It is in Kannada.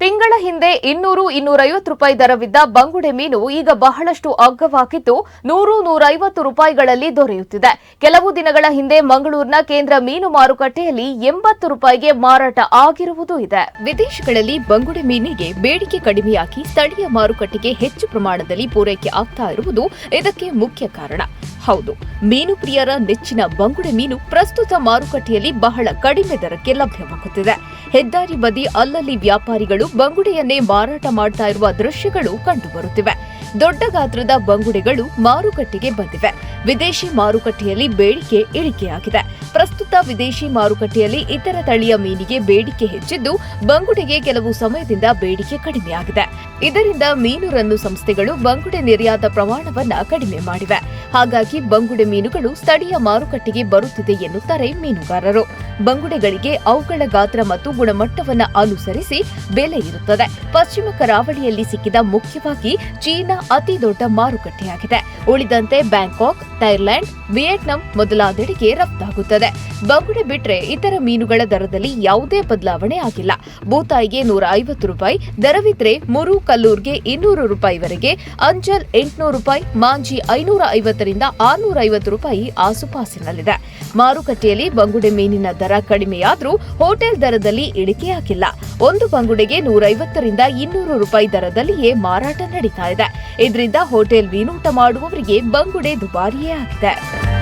ತಿಂಗಳ ಹಿಂದೆ ಇನ್ನೂರು ಇನ್ನೂರೈವತ್ತು ರೂಪಾಯಿ ದರವಿದ್ದ ಬಂಗುಡೆ ಮೀನು ಈಗ ಬಹಳಷ್ಟು ಅಗ್ಗವಾಗಿದ್ದು ನೂರು ನೂರೈವತ್ತು ರೂಪಾಯಿಗಳಲ್ಲಿ ದೊರೆಯುತ್ತಿದೆ. ಕೆಲವು ದಿನಗಳ ಹಿಂದೆ ಮಂಗಳೂರಿನ ಕೇಂದ್ರ ಮೀನು ಮಾರುಕಟ್ಟೆಯಲ್ಲಿ ಎಂಬತ್ತು ರೂಪಾಯಿಗೆ ಮಾರಾಟ ಆಗಿರುವುದು ಇದೆ. ವಿದೇಶಗಳಲ್ಲಿ ಬಂಗುಡೆ ಮೀನಿಗೆ ಬೇಡಿಕೆ ಕಡಿಮೆಯಾಗಿ ಸ್ಥಳೀಯ ಮಾರುಕಟ್ಟೆಗೆ ಹೆಚ್ಚು ಪ್ರಮಾಣದಲ್ಲಿ ಪೂರೈಕೆ ಆಗ್ತಾ ಇರುವುದು ಇದಕ್ಕೆ ಮುಖ್ಯ ಕಾರಣ. ಹೌದು ಮೀನು ಪ್ರಿಯರ ನೆಚ್ಚಿನ ಬಂಗುಡೆ ಮೀನು ಪ್ರಸ್ತುತ ಮಾರುಕಟ್ಟೆಯಲ್ಲಿ ಬಹಳ ಕಡಿಮೆ ದರಕ್ಕೆ ಲಭ್ಯವಾಗುತ್ತಿದೆ. ಹೆದ್ದಾರಿ ಬದಿ ಅಲ್ಲಲ್ಲಿ ವ್ಯಾಪಾರಿಗಳು ಬಂಗುಡೆಯನ್ನೇ ಮಾರಾಟ ಮಾಡ್ತಾ ಇರುವ ದೃಶ್ಯಗಳು ಕಂಡುಬರುತ್ತಿವೆ. ದೊಡ್ಡ ಗಾತ್ರದ ಬಂಗುಡೆಗಳು ಮಾರುಕಟ್ಟೆಗೆ ಬಂದಿವೆ. ವಿದೇಶಿ ಮಾರುಕಟ್ಟೆಯಲ್ಲಿ ಬೇಡಿಕೆ ಇಳಿಕೆಯಾಗಿದೆ. ಪ್ರಸ್ತುತ ವಿದೇಶಿ ಮಾರುಕಟ್ಟೆಯಲ್ಲಿ ಇತರ ತಳಿಯ ಮೀನಿಗೆ ಬೇಡಿಕೆ ಹೆಚ್ಚಿದ್ದು, ಬಂಗುಡೆಗೆ ಕೆಲವು ಸಮಯದಿಂದ ಬೇಡಿಕೆ ಕಡಿಮೆಯಾಗಿದೆ. ಇದರಿಂದ ಮೀನು ರನ್ನು ಸಂಸ್ಥೆಗಳು ಬಂಗುಡೆ ನಿರ್ಯಾತ ಪ್ರಮಾಣವನ್ನು ಕಡಿಮೆ ಮಾಡಿವೆ. ಹಾಗಾಗಿ ಬಂಗುಡೆ ಮೀನುಗಳು ಸ್ಥಳೀಯ ಮಾರುಕಟ್ಟೆಗೆ ಬರುತ್ತಿದೆ ಎನ್ನುತ್ತಾರೆ ಮೀನುಗಾರರು. ಬಂಗುಡೆಗಳಿಗೆ ಅವುಗಳ ಗಾತ್ರ ಮತ್ತು ಗುಣಮಟ್ಟವನ್ನ ಅನುಸರಿಸಿ ಬೆಲೆ ಇರುತ್ತದೆ. ಪಶ್ಚಿಮ ಕರಾವಳಿಯಲ್ಲಿ ಸಿಕ್ಕಿದ ಮುಖ್ಯವಾಗಿ ಚೀನಾ ಅತಿ ದೊಡ್ಡ ಮಾರುಕಟ್ಟೆಯಾಗಿದೆ. ಉಳಿದಂತೆ ಬ್ಯಾಂಕಾಕ್ ಥೈಲ್ಯಾಂಡ್ ವಿಯೆಟ್ನಾಂ ಮೊದಲಾದೆಡೆಗೆ ರಫ್ತಾಗುತ್ತದೆ. ಬಂಗುಡೆ ಬಿಟ್ರೆ ಇತರ ಮೀನುಗಳ ದರದಲ್ಲಿ ಯಾವುದೇ ಬದಲಾವಣೆ ಆಗಿಲ್ಲ. ಬೂತಾಯಿಗೆ ನೂರ ಐವತ್ತು ರೂಪಾಯಿ, ದರವಿದ್ರೆ ಮುರು ಕಲ್ಲೂರ್ಗೆ ಇನ್ನೂರು ರೂಪಾಯಿವರೆಗೆ, ಅಂಜಲ್ ಎಂಟುನೂರು ರೂಪಾಯಿ, ಮಾಂಜಿ ಐನೂರ ಐವತ್ತರಿಂದ ಆರುನೂರ ಐವತ್ತು ರೂಪಾಯಿ ಆಸುಪಾಸಿನಲ್ಲಿದೆ. ಮಾರುಕಟ್ಟೆಯಲ್ಲಿ ಬಂಗುಡೆ ಮೀನಿನ ದರ ಕಡಿಮೆಯಾದರೂ ಹೋಟೆಲ್ ದರದಲ್ಲಿ ಇಳಿಕೆಯಾಗಿಲ್ಲ ಒಂದು ಬಂಗುಡೆಗೆ ನೂರೈವತ್ತರಿಂದ ಇನ್ನೂರು ರೂಪಾಯಿ ದರದಲ್ಲಿಯೇ ಮಾರಾಟ ನಡೀತಾ ಇದೆ. ಇದರಿಂದ ಹೋಟೆಲ್ ಮೀನೂಟ ಮಾಡುವವರಿಗೆ ಬಂಗುಡೆ yeah, that.